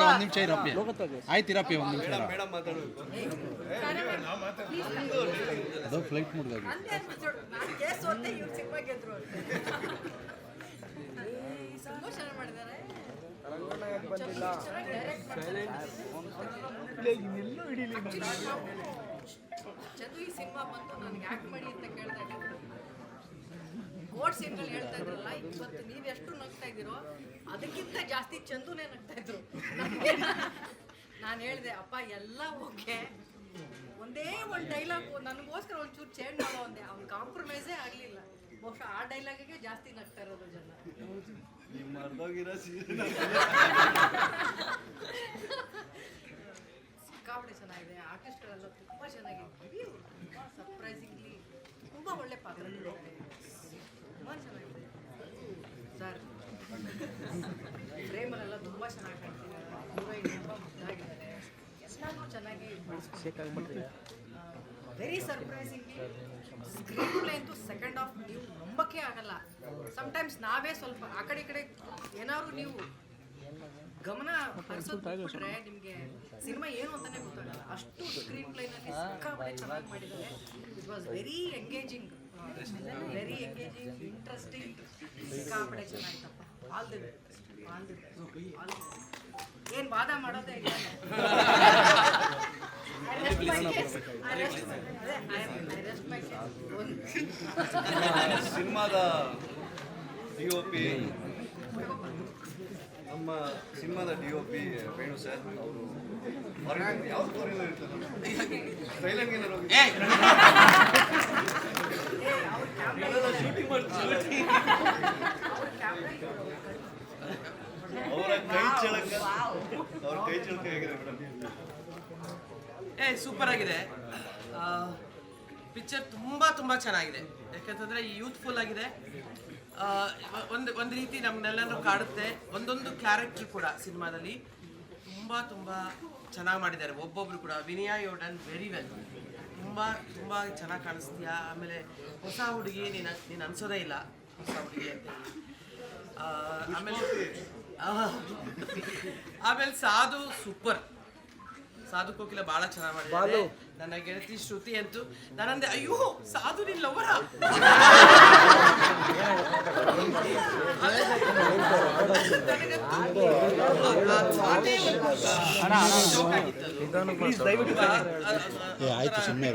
ಒಂದು ನಿಮಿಷ ಇರಪ್ಪಿ ಆಯ್ತು ಇರಪ್ಪಿ ಒಂದು ನಿಮಿಷ. ಅದು ಫ್ಲೈಟ್ ಮುಡ್ದಾಗ ಚಂದು ಈ ಸಿನಿಮಾ ಬಂತು ನನಗೆ ಆಕ್ಟ್ ಮಾಡಿ ಅಂತ ಕೇಳಿದಾಗ ಕೋರ್ಟ್ ಸೀನ್ಗಳು ಹೇಳ್ತಾ ಇದ್ರಲ್ಲ ಇವತ್ತು ನೀವು ಎಷ್ಟು ನಗ್ತಾ ಇದ್ದೀರೋ ಅದಕ್ಕಿಂತ ಜಾಸ್ತಿ ಚಂದುನೇ ನಗ್ತಾ ಇದ್ರು. ನಾನು ಹೇಳಿದೆ ಅಪ್ಪ ಎಲ್ಲ ಓಕೆ ಒಂದೇ ಒಂದು ಡೈಲಾಗ್ ನನಗೋಸ್ಕರ ಒಂಚೂರು ಚೇಂಜ್ ಮಾಡೋ ಒಂದೇ ಅವ್ನ ಕಾಂಪ್ರಮೈಸೇ ಆಗಲಿಲ್ಲ. ಬಹುಶಃ ಆ ಡೈಲಾಗಿಗೆ ಜಾಸ್ತಿ ನಗ್ತಾ ಇರೋದು ಜನ. ಸಿಕ್ಕಾಪಟ್ಟೆ ಚೆನ್ನಾಗಿದೆ. ಆರ್ಟಿಸ್ಟ್ಗಳೆಲ್ಲ ತುಂಬ ಚೆನ್ನಾಗಿದೆ ಸರ್ಪ್ರೈಸಿಂಗ್ಲಿ ತುಂಬ ಒಳ್ಳೆ ಪಾತ್ರಗಳಿದೆ ಸರ್ ಫ್ರೇಮಲ್ಲೆಲ್ಲ ತುಂಬ ಚೆನ್ನಾಗಿ ತುಂಬ ಚೆನ್ನಾಗಿ ವೆರಿ ಸರ್ಪ್ರೈಸಿಂಗ್ಲಿ ಸ್ಕ್ರೀನ್ ಪ್ಲೇ ಅಂತೂ ಸೆಕೆಂಡ್ ಆಫ್ ನೀವು ನಂಬಕ್ಕೆ ಆಗಲ್ಲ ಸಮ್ಟೈಮ್ಸ್ ನಾವೇ ಸ್ವಲ್ಪ ಆ ಕಡೆ ಈ ಕಡೆ ಏನಾದ್ರು ನೀವು ಗಮನ ಹರಿಸೋದ್ರೆ ನಿಮಗೆ ಸಿನಿಮಾ ಏನು ಅಂತಾನೆ ಗೊತ್ತಾಗಲ್ಲ ಅಷ್ಟು ಸ್ಕ್ರೀನ್ ಪ್ಲೇನಲ್ಲಿ ಸಿಕ್ಕಾಪಟ್ಟೆ ಚೆನ್ನಾಗಿ ಮಾಡಿದ್ದಾರೆ it was very engaging very engaging interesting ಸಿಕ್ಕಾಪಡೆ ಚೆನ್ನಾಗಿತ್ತಪ್ಪ ಆಲ್ ದಿ ಆಲ್ ದಿ ವಾದ ಮಾಡೋದೇ ಇಲ್ಲ ಸಿನಿಮಾದ ಪಿ ನಮ್ಮ ಸಿನಿಮಾದ D O P Venu sir ಅವರು ಯಾವ ಫಾರಿನ್ ಹೋಗಿ? ಏ, ಅವ್ರ ಕೈ ಚಳಕ ಅವ್ರ ಕೈ ಚಳಕ ಹೇಗಿದೆ ಮೇಡಮ್? ಏ ಸೂಪರ್ ಆಗಿದೆ. ಪಿಕ್ಚರ್ ತುಂಬ ತುಂಬ ಚೆನ್ನಾಗಿದೆ. ಯಾಕಂತಂದರೆ ಯೂತ್ಫುಲ್ ಆಗಿದೆ. ಒಂದು ಒಂದು ರೀತಿ ನಮ್ಮನ್ನೆಲ್ಲರೂ ಕಾಡುತ್ತೆ. ಒಂದೊಂದು ಕ್ಯಾರೆಕ್ಟರ್ ಕೂಡ ಸಿನಿಮಾದಲ್ಲಿ ತುಂಬ ತುಂಬ ಚೆನ್ನಾಗಿ ಮಾಡಿದ್ದಾರೆ. ಒಬ್ಬೊಬ್ರು ಕೂಡ. Vinaya you done very well ತುಂಬ ತುಂಬ ಚೆನ್ನಾಗಿ ಕಾಣಿಸ್ತೀಯಾ? ಆಮೇಲೆ ಹೊಸ ಹುಡುಗಿ ನೀನು ನೀನು ಅನ್ಸೋದೇ ಇಲ್ಲ. ಹೊಸ ಹುಡುಗಿ ಅಂತ ಆಮೇಲೆ ಆಮೇಲೆ ಸಾಧು ಸೂಪರ್. ಸಾಧು ಕೋಕಿಲ ಬಹಳ ಚೆನ್ನಾಗಿ ಮಾಡಿದ್ದಾರೆ. ನನ್ನ ಗೆಳತಿ ಶ್ರುತಿ ಅಂತೂ ನಾನಂದೆ ಅಯ್ಯೋ ಸಾಧು ನಿನ್ ಲವರ ಏ ಆಯ್ತು ಸುಮ್ಮನೆ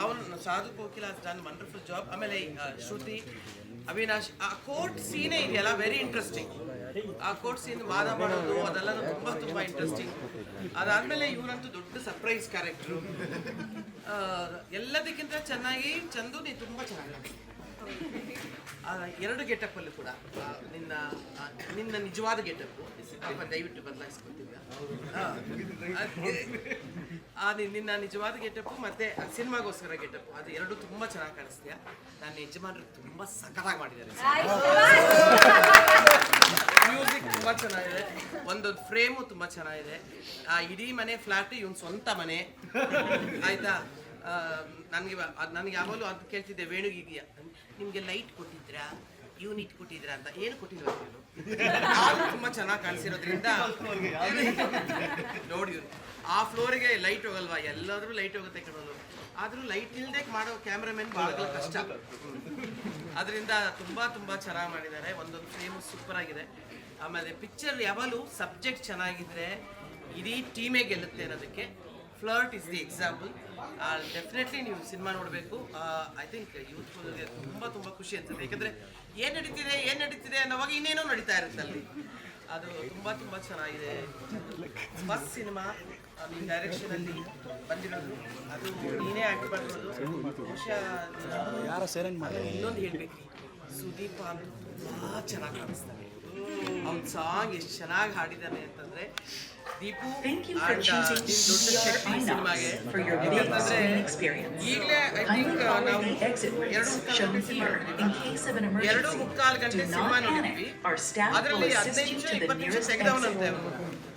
ಅವನು ಸಾಧು ಕೋಕಿಲ ವಂಡರ್ಫುಲ್ ಜಾಬ್ ಆಮೇಲೆ ಶ್ರುತಿ, ಅವಿನಾಶ್, ಆ ಕೋರ್ಟ್ ಸೀನೇ ಇದೆಯಲ್ಲ ವೆರಿ ಇಂಟ್ರೆಸ್ಟಿಂಗ್ ಆ ಕೋರ್ಟ್ ಸೀನ್ ವಾದ ಮಾಡೋದು ಅದೆಲ್ಲ ತುಂಬಾ ತುಂಬಾ ಇಂಟ್ರೆಸ್ಟಿಂಗ್ ಅದಾದ್ಮೇಲೆ ಇವರಂತೂ ದೊಡ್ಡ ಸರ್ಪ್ರೈಸ್ ಕ್ಯಾರೆಕ್ಟ್ರು ಎಲ್ಲದಕ್ಕಿಂತ ಚೆನ್ನಾಗಿ ಚಂದು, ನೀ ತುಂಬ ಚೆನ್ನಾಗಿ ಎರಡು ಗೆಟಪ್ ಅಲ್ಲೂ ಕೂಡ ನಿನ್ನ ನಿನ್ನ ನಿಜವಾದ ಗೆಟಪ್ ಅಪ್ಪ, ದಯವಿಟ್ಟು ಬದಲಾಯಿಸ್ಕೊತೀವಿ ನಿನ್ನ ನಿಜವಾದ ಗೆಟಪ್ ಮತ್ತೆ ಸಿನಿಮಾಗೋಸ್ಕರ ಗೆಟಪ್ ಅದು ಎರಡು ತುಂಬಾ ಚೆನ್ನಾಗಿ ಕಾಣಿಸ್ತೀಯ? ನನ್ನ ಯಜಮಾನರು ತುಂಬಾ ಸಖತ್ತಾಗಿ ಮಾಡಿದ್ದಾರೆ. ಮ್ಯೂಸಿಕ್ ತುಂಬಾ ಚೆನ್ನಾಗಿದೆ. ಒಂದೊಂದು ಫ್ರೇಮು ತುಂಬಾ ಚೆನ್ನಾಗಿದೆ. ಆ, ಇಡೀ ಮನೆ ಫ್ಲಾಟ್ ಇವನ್ ಸ್ವಂತ ಮನೆ. ಆಯ್ತಾ? ನನಗೆ ನನಗೆ ಯಾವಾಗಲೂ ಅದು ಕೇಳ್ತಿದ್ದೆ ವೇಣುಗಿಗೆ ನಿಮಗೆ ಲೈಟ್ ಕೊಟ್ಟಿದ್ರಾ ಯೂನಿಟ್ ಕೊಟ್ಟಿದ್ರಾ ಅಂತ. ಏನು ಕೊಟ್ಟಿದ್ರು ತುಂಬಾ ಚೆನ್ನಾಗಿ ಕಾಣಿಸಿರೋದ್ರಿಂದ ನೋಡಿ ಆ ಫ್ಲೋರಿಗೆ ಲೈಟ್ ಹೋಗಲ್ವಾ? ಎಲ್ಲಾದ್ರೂ ಲೈಟ್ ಹೋಗುತ್ತೆ ಕಣೋದು ಆದ್ರೂ ಲೈಟ್ ಇಲ್ಲದೆ ಮಾಡೋ ಕ್ಯಾಮ್ರಾಮನ್ ಭಾಳ ಕಷ್ಟ. ಅದರಿಂದ ತುಂಬಾ ತುಂಬಾ ಚೆನ್ನಾಗಿ ಮಾಡಿದ್ದಾರೆ. ಒಂದೊಂದು ಫ್ರೇಮ್ ಸೂಪರ್ ಆಗಿದೆ. ಆಮೇಲೆ ಪಿಕ್ಚರ್ ಯಾವಾಗಲೂ ಸಬ್ಜೆಕ್ಟ್ ಚೆನ್ನಾಗಿದ್ರೆ ಇಡೀ ಟೀಮೇ ಗೆಲ್ಲುತ್ತೆ ಅನ್ನೋದಕ್ಕೆ flirt is the example definitely ನೀವು ಸಿನಿಮಾ ನೋಡಬೇಕು. ಐ ಥಿಂಕ್ ಯೂತ್ಫುಲ್ಗೆ ತುಂಬ ತುಂಬ ಖುಷಿ ಅನ್ಸುತ್ತೆ. ಯಾಕಂದರೆ ಏನು ನಡೀತಿದೆ ಏನು ನಡೀತಿದೆ ಅನ್ನೋವಾಗ ಇನ್ನೇನೋ ನಡೀತಾ ಇರುತ್ತೆ ಅಲ್ಲಿ. ಅದು ತುಂಬ ತುಂಬ ಚೆನ್ನಾಗಿದೆ. ಫಸ್ಟ್ ಸಿನಿಮಾ ಈ ಡೈರೆಕ್ಷನಲ್ಲಿ ಬಂದಿರೋದು. ಅದು ನೀನೇ ಆ್ಯಕ್ಟ್ ಮಾಡಿರೋದು ಬಹುಶಃ ಇನ್ನೊಂದು ಹೇಳ್ಬೇಕು. ಸುದೀಪ ಅಂತ ತುಂಬ ಚೆನ್ನಾಗಿ ಕಾಣಿಸ್ತಾನೆ. ಅವ್ನ ಸಾಂಗ್ ಎಷ್ಟು ಚೆನ್ನಾಗಿ ಹಾಡಿದ್ದಾನೆ ಅಂತಂದ್ರೆ Deepu Thank you for and, uh, choosing ನಿನ್ ದೊಡ್ಡ CR ಶಕ್ತಿ INOX ಸಿನಿಮಾಗೆ for your video ಯಾಕಂತಂದ್ರೆ viewing experience. ಈಗಲೇ ಐ Kindly ಥಿಂಕ್ follow ನಾವು the exit ಎರಡು routes ಮುಕ್ಕಾಲು shown ಗಂಟೆ cinema here in case of an ಎರಡು emergency. ಮುಕ್ಕಾಲು ಗಂಟೆ Do ಸಿನಿಮಾ not ನೋಡಿದ್ವಿ panic. Our staff will ಅದರಲ್ಲಿ assist ಹದಿನೈದು you ನಿಮಿಷ to the ಇಪ್ಪತ್ತು ನಿಮಿಷ nearest ತೆಗೆದವನಂತೆ exit.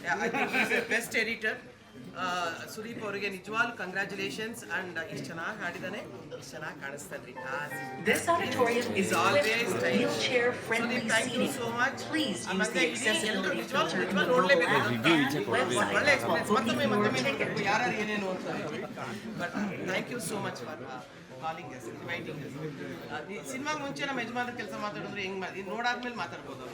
ಅವನು I think is best editor Sudeep ಅವರಿಗೆ ನಿಜವಾಗ್ಲೂ ಕಂಗ್ರ್ಯಾಚುಲೇಷನ್ಸ್ ಅಂಡ್ ಇಷ್ಟು ಚೆನ್ನಾಗಿ ಹಾಡಿದಾನೆ ಇಷ್ಟು ಚೆನ್ನಾಗಿ ಕಾಣಿಸ್ತಾನ್ರಿ This with wheelchair-friendly seating. So much Please use the accessibility filter in the ನಿಜವಾಗ್ಲೂ lower ನೋಡ್ಲೇಬೇಕು and ಒಳ್ಳೆ website ಎಕ್ಸ್ಪೀರಿಯನ್ಸ್ while ಮತ್ತೊಮ್ಮೆ booking ಮತ್ತೊಮ್ಮೆ your ticket. ನೋಡ್ಬೇಕು ಯಾರು ಏನೇನು ಅಂತ but thank you so much for calling us inviting us ಸಿನಿಮಾಗೆ ಮುಂಚೆ ನಮ್ಮ ಯಜಮಾನ್ರ ಕೆಲಸ ಮಾತಾಡಿದ್ರೆ ಹೆಂಗ್ ಮಾಡಿ ನೋಡಾದ್ಮೇಲೆ ಮಾತಾಡ್ಬೋದು ಅವ್ರ